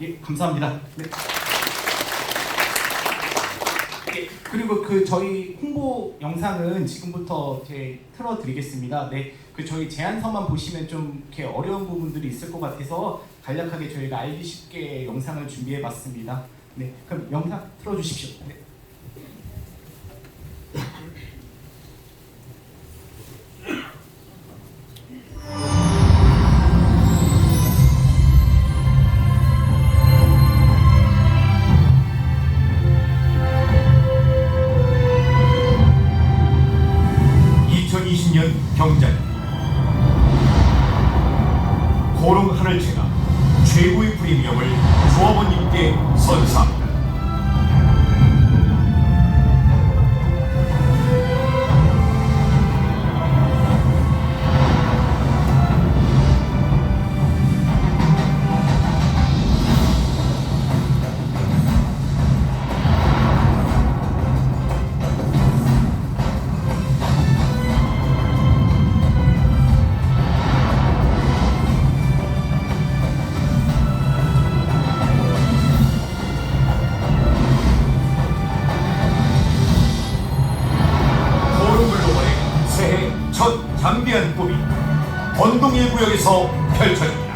예, 감사합니다. 네. 예, 그리고 그 저희 홍보 영상은 지금부터 이렇게 틀어드리겠습니다. 네, 그 저희 제안서만 보시면 좀 이렇게 어려운 부분들이 있을 것 같아서 간략하게 저희가 알기 쉽게 영상을 준비해봤습니다. 네, 그럼 영상 틀어주십시오. 네. 첫 장대한 꿈이 번동 1구역에서 펼쳐집니다.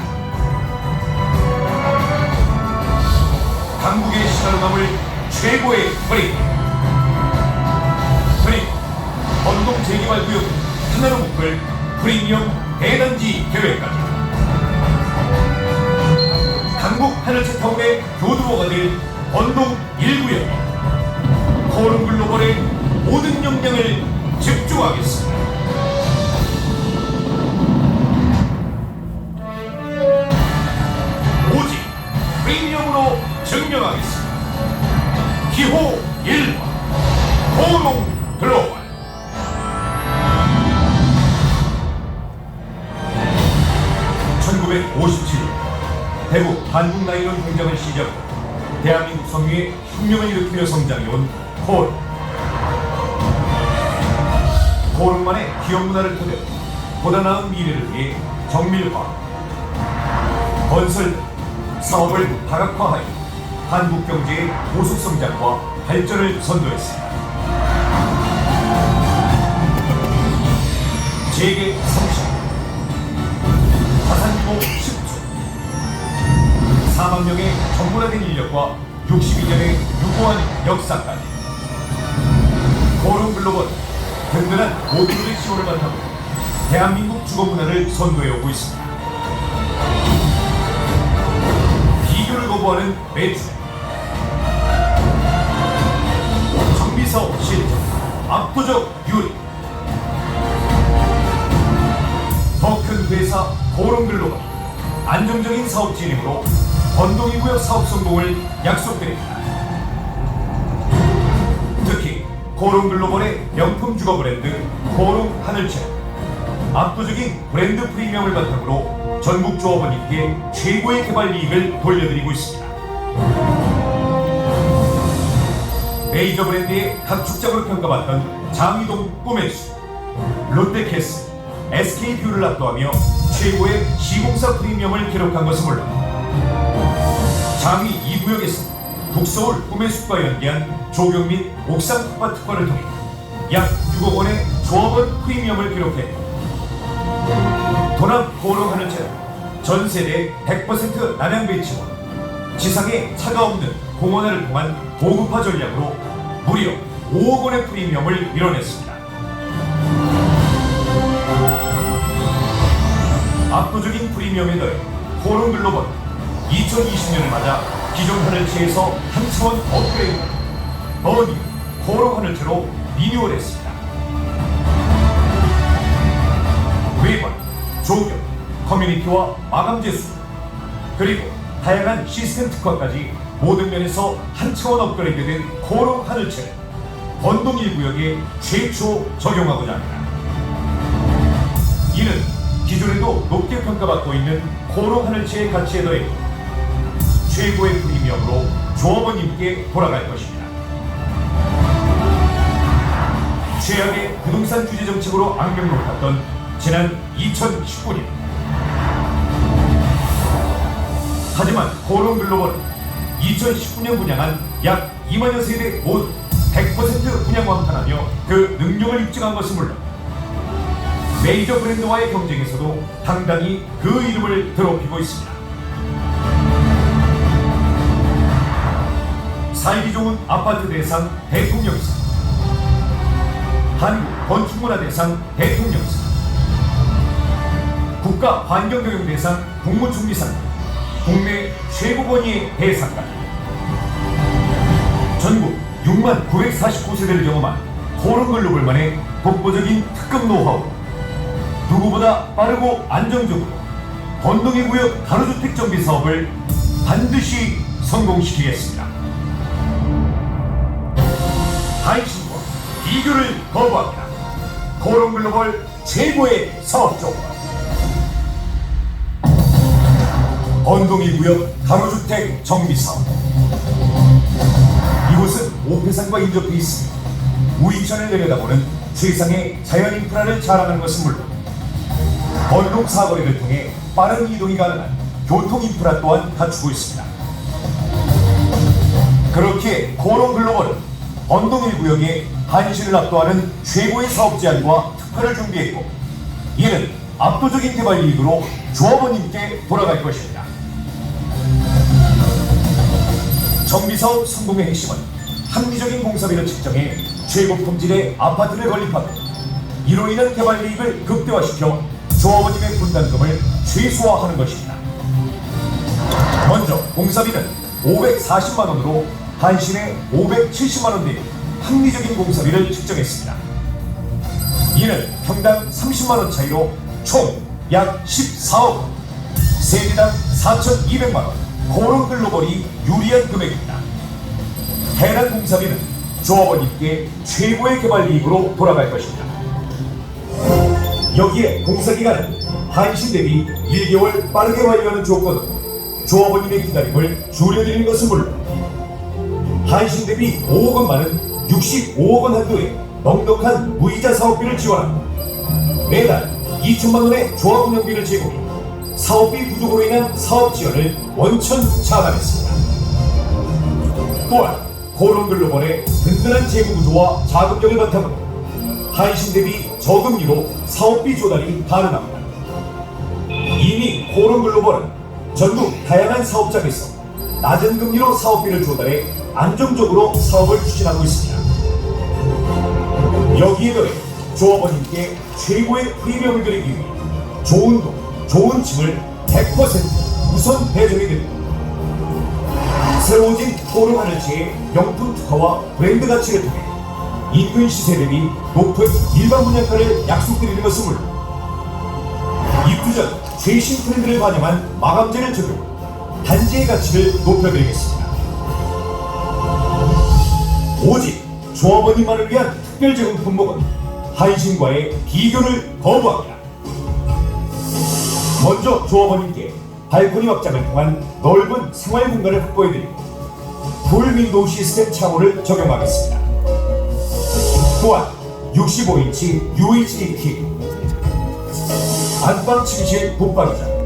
강국의 시간을 남을 최고의 브레이크 그리고 번동 재개발 구역 하나로 묶을 프리미엄 대단지 계획까지 강북 하늘채 타운의 교두보가 될 번동 1구역이 포럼 글로벌의 모든 역량을 집중하겠습니다. (1957년) 대구 한국 나이론 행정을 시작으로 대한민국 성유의 혁명을 일으키며 성장해온 포럼 포럼만의 기업 문화를 토대로 보다 나은 미래를 위해 정밀화, 건설 등 사업을 다각화하여 한국 경제의 고속 성장과 발전을 선도했습니다. 재계 30, 자산 규모 10조, 4만 명의 전문화된 인력과 62년의 유고한 역사까지 고름 글로벌 든든한 모두의 지원을 바탕으로 대한민국 주거 문화를 선도해 오고 있습니다. 비교를 거부하는 매출, 정비사업 실적, 압도적 유리, 더 큰 회사 고름글로벌 안정적인 사업 진행으로 번동이 구역 사업 성공을 약속드립니다. 특히 고롱 글로벌의 명품 주거 브랜드 고롱 하늘채 압도적인 브랜드 프리미엄을 바탕으로 전국 조합원님께 최고의 개발 이익을 돌려드리고 있습니다. 메이저 브랜드의 각 축적으로 평가받던 장위동 꿈의 수, 롯데캐슬, SK뷰를 압도하며 최고의 시공사 프리미엄을 기록한 것은 물론 장위 2구역에서 북서울 꿈의 숲과 연계한 조경 및 옥상 특화 특화를 통해 약 6억 원의 조합원 프리미엄을 기록해 도남 고로 하는 채전 세대 100% 남양 배치와 지상에 차가 없는 공원화를 통한 고급화 전략으로 무려 5억 원의 프리미엄을 이뤄냈습니다. 압도적인 프리미엄에 더해 포럼 글로벌 2020년을 맞아 기존 하늘채에서 한 차원 업그레이드 버니 포럼 하늘채로 리뉴얼했습니다. 외관, 조경, 커뮤니티와 마감 제수 그리고 다양한 시스템 특화까지 모든 면에서 한 차원 업그레이드된 코로 하늘채를 번동 1구역에 최초 적용하고자 합니다. 기존에도 높게 평가받고 있는 코로 하늘채의 가치에 더해 최고의 프리미엄으로 조합원님께 돌아갈 것입니다. 최악의 부동산 규제 정책으로 악명을 높았던 지난 2019년 하지만 코론 글로벌은 2019년 분양한 약 2만여 세대 모두 100% 분양 완판하며 그 능력을 입증한 것은 물론 메이저 브랜드와의 경쟁에서도 당당히 그 이름을 더럽히고 있습니다. 살기 좋은 아파트 대상 대통령상 한국 건축문화 대상 대통령상 국가 환경교육 대상 국무총리상 국내 최고 권위의 대상까지 전국 6만 949세대를 경험한 코른글로벌만의 독보적인 특급 노하우 누구보다 빠르고 안정적으로 번동의 구역 가로주택 정비 사업을 반드시 성공시키겠습니다. 한신과 비교를 거부합니다. 코론글로벌 최고의 사업종 번동이 구역 가로주택 정비 사업 이곳은 오페산과 인접해 있으며 우이천을 내려다보는 세상의 자연 인프라를 자랑하는 것은 물론 번동 사거리를 통해 빠른 이동이 가능한 교통 인프라 또한 갖추고 있습니다. 그렇게 코론 글로벌은 언동 1구역에 한신을 압도하는 최고의 사업 제안과 특허를 준비했고 이는 압도적인 개발 이익으로 조합원님께 돌아갈 것입니다. 정비사업 성공의 핵심은 합리적인 공사비를 측정해 최고 품질의 아파트를 건립하고 이로 인한 개발 이익을 극대화시켜 조합원님의 분담금을 최소화하는 것입니다. 먼저 공사비는 540만 원으로 한신의 570만 원 대비 합리적인 공사비를 측정했습니다. 이는 평당 30만 원 차이로 총 약 14억 원, 세대당 4,200만 원, 고런 글로벌이 유리한 금액입니다. 해당 공사비는 조합원님께 최고의 개발 이익으로 돌아갈 것입니다. 여기에 공사 기간은 한신 대비 1개월 빠르게 완료하는 조건으로 조합원님의 기다림을 줄여드리는 것은 물론 한신 대비 5억 원 많은 65억 원 한도의 넉넉한 무이자 사업비를 지원하고 매달 2천만 원의 조합 운영비를 제공해 사업비 부족으로 인한 사업 지원을 원천 차단했습니다. 또한 고론글로벌의 든든한 재무 구조와 자금력을 바탕으로 한신 대비 저금리로 사업비 조달이 가능합니다. 이미 코론글로벌은 전국 다양한 사업장에서 낮은 금리로 사업비를 조달해 안정적으로 사업을 추진하고 있습니다. 여기에 더해 조합원님께 최고의 프리미엄을 드리기 위해 좋은 돈, 좋은 층을 100% 우선 배정해드립니다. 새로워진 토르 하늘채의 명품 특화와 브랜드 가치를 통해 인근 시세 대비 높은 일반 분양가를 약속드리는 물론 입주 전 최신 트렌드를 반영한 마감재를 적용 단지의 가치를 높여드리겠습니다. 오직 조합원님만을 위한 특별 제공 품목은 한신과의 비교를 거부합니다. 먼저 조합원님께 발코니 확장을 통한 넓은 생활 공간을 확보해드리고 풀 윈도우 시스템 창호를 적용하겠습니다. 또한 65인치 UHD TV 안방 침실 붙박이장